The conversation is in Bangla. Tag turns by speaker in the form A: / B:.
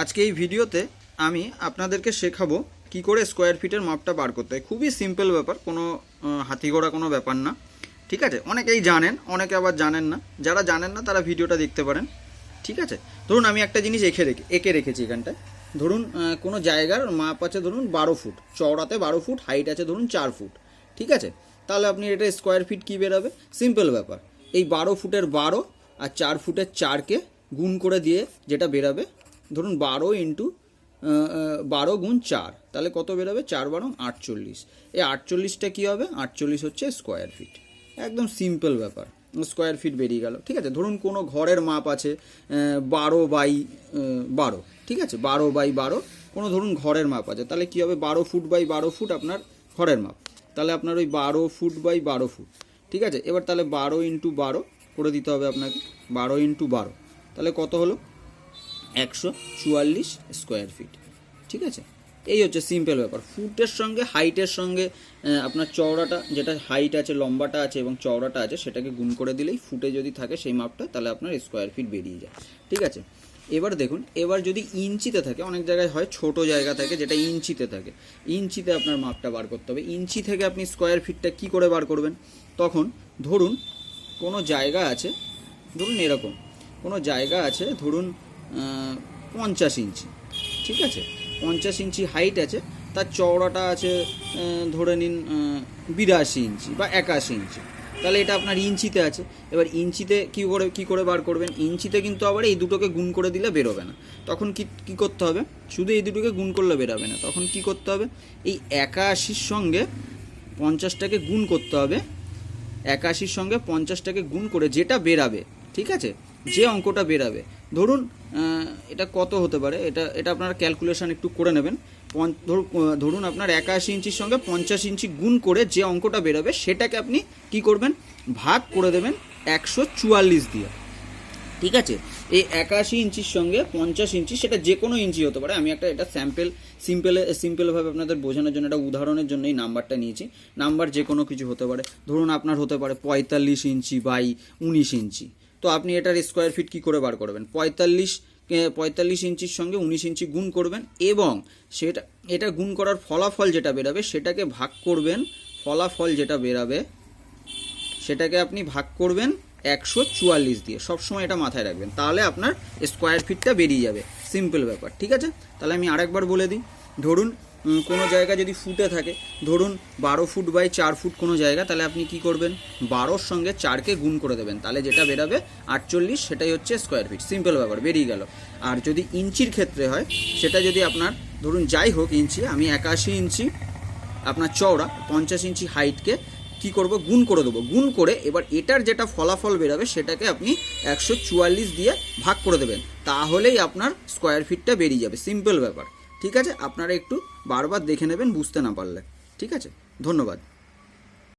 A: আজকে এই ভিডিওতে আমি আপনাদেরকে শেখাবো কি করে স্কোয়ার ফিটের মাপটা বার করতে হয়। খুবই সিম্পল ব্যাপার কোনো আহ, হাতিঘোড়া কোনো ব্যাপার না। ঠিক আছে? অনেকেই জানেন অনেকে আবার জানেন না। যারা জানেন না তারা ভিডিওটা দেখতে পারেন। ঠিক আছে? ধরুন আমি একটা জিনিস এঁকে রেখে এঁকে রেখেছি এখানটায়। ধরুন কোনো জায়গার মাপ আছে ধরুন বারো ফুট। চওড়াতে বারো ফুট হাইট আছে ধরুন চার ফুট। ঠিক আছে? তাহলে আপনি এটা স্কোয়ার ফিট কী বেরোবে? সিম্পল ব্যাপার। এই বারো ফুটের বারো আর চার ফুটের চারকে গুণ করে দিয়ে যেটা বেরাবে ধরুন বারো ইন্টু বারো গুণ চার, তাহলে কত বেরোবে? চার বারো আটচল্লিশ। এই আটচল্লিশটা কী হবে? আটচল্লিশ হচ্ছে স্কোয়ার ফিট একদম সিম্পল ব্যাপার। স্কোয়ার ফিট বেরিয়ে গেল। ঠিক আছে? ধরুন কোনো ঘরের মাপ আছে বারো বাই বারো। ঠিক আছে? বারো বাই বারো। কোনো ধরুন ঘরের মাপ আছে। তাহলে কী হবে? বারো ফুট বাই বারো ফুট আপনার ঘরের মাপ। তাহলে আপনার ওই বারো ফুট বাই বারো ফুট। ঠিক আছে? এবার তাহলে বারো ইন্টু বারো করে দিতে হবে আপনাকে। বারো ইন্টু বারো। তাহলে কত হলো? একশো চুয়াল্লিশ স্কোয়ার ফিট ঠিক আছে? এই হচ্ছে সিম্পল ব্যাপার। ফুটের সঙ্গে হাইটের সঙ্গে আপনার চওড়াটা, যেটা হাইট আছে, লম্বাটা আছে এবং চওড়াটা আছে, সেটাকে গুণ করে দিলেই ফুটে যদি থাকে সেই মাপটা, তাহলে আপনার স্কোয়ার ফিট বেরিয়ে যায়। ঠিক আছে? এবার দেখুন, এবার যদি ইঞ্চিতে থাকে, অনেক জায়গায় হয় ছোট জায়গা থাকে, যেটা ইঞ্চিতে থাকে। ইঞ্চিতে আপনার মাপটা বার করতে হবে। ইঞ্চি থেকে আপনি স্কোয়ার ফিটটা কি করে বার করবেন? তখন ধরুন, কোনো জায়গা আছে, ধরুন এরকম, কোনো জায়গা আছে, ধরুন পঞ্চাশ ইঞ্চি, ঠিক আছে? পঞ্চাশ ইঞ্চি হাইট আছে, তার চওড়াটা আছে ধরে নিন বিরাশি ইঞ্চি বা একাশি ইঞ্চি। তাহলে এটা আপনার ইঞ্চিতে আছে। এবার ইঞ্চিতে কী করে কী করে বার করবেন? ইঞ্চিতে কিন্তু আবার এই দুটোকে গুণ করে দিলে বেরোবে না। তখন কি, কী করতে হবে? শুধু এই দুটোকে গুণ করলে বেরোবে না। তখন কি করতে হবে? এই একাশির সঙ্গে পঞ্চাশটাকে গুণ করতে হবে। একাশির সঙ্গে পঞ্চাশটাকে গুণ করে যেটা বেরাবে, ঠিক আছে? যে অঙ্কটা বেরাবে, ধরুন এটা কত হতে পারে, এটা এটা আপনারা ক্যালকুলেশন একটু করে নেবেন। ধরুন আপনার একাশি ইঞ্চির সঙ্গে পঞ্চাশ ইঞ্চি গুণ করে যে অঙ্কটা বেরোবে, সেটাকে আপনি কি করবেন? ভাগ করে দেবেন একশো চুয়াল্লিশ দিয়ে। ঠিক আছে? এই একাশি ইঞ্চির সঙ্গে পঞ্চাশ ইঞ্চি, সেটা যে কোনো ইঞ্চি হতে পারে। আমি একটা, এটা স্যাম্পেল সিম্পলে সিম্পলভাবে আপনাদের বোঝানোর জন্য একটা উদাহরণের জন্য এই নাম্বারটা নিয়েছি। নাম্বার যে কোনো কিছু হতে পারে। ধরুন আপনার হতে পারে পঁয়তাল্লিশ ইঞ্চি বাই উনিশ ইঞ্চি। তো আপনি এটার স্কোয়ার ফিট কী করে বার করবেন? পঁয়তাল্লিশ পঁয়তাল্লিশ ইঞ্চির সঙ্গে উনিশ ইঞ্চি গুণ করবেন এবং সেটা, এটা গুণ করার ফলাফল যেটা বেরাবে, সেটাকে ভাগ করবেন, ফলাফল যেটা বেরাবে, সেটাকে আপনি ভাগ করবেন একশো চুয়াল্লিশ দিয়ে। সবসময় এটা মাথায় রাখবেন, তাহলে আপনার স্কোয়ার ফিটটা বেরিয়ে যাবে। সিম্পল ব্যাপার, ঠিক আছে? তাহলে আমি আরেকবার বলে দিই। ধরুন কোনো জায়গা যদি ফুটে থাকে, ধরুন বারো ফুট বাই চার ফুট কোনো জায়গা, তাহলে আপনি কি করবেন? বারোর সঙ্গে চারকে গুণ করে দেবেন। তাহলে যেটা বেরাবে আটচল্লিশ, সেটাই হচ্ছে স্কোয়ার ফিট সিম্পল ব্যাপার, বেরিয়ে গেল। আর যদি ইঞ্চির ক্ষেত্রে হয়, সেটা যদি আপনার, ধরুন যাই হোক ইঞ্চি, আমি একাশি ইঞ্চি, আপনার চওড়া পঞ্চাশ ইঞ্চি হাইটকে কি করব? গুণ করে দেবো। গুণ করে এবার এটার যেটা ফলাফল বেরাবে, সেটাকে আপনি একশো চুয়াল্লিশ দিয়ে ভাগ করে দেবেন। তাহলেই আপনার স্কোয়ার ফিটটা বেরিয়ে যাবে। সিম্পল ব্যাপার। ঠিক আছে? আপনারা একটু বারবার দেখে নেবেন বুঝতে না পারলে। ঠিক আছে? ধন্যবাদ।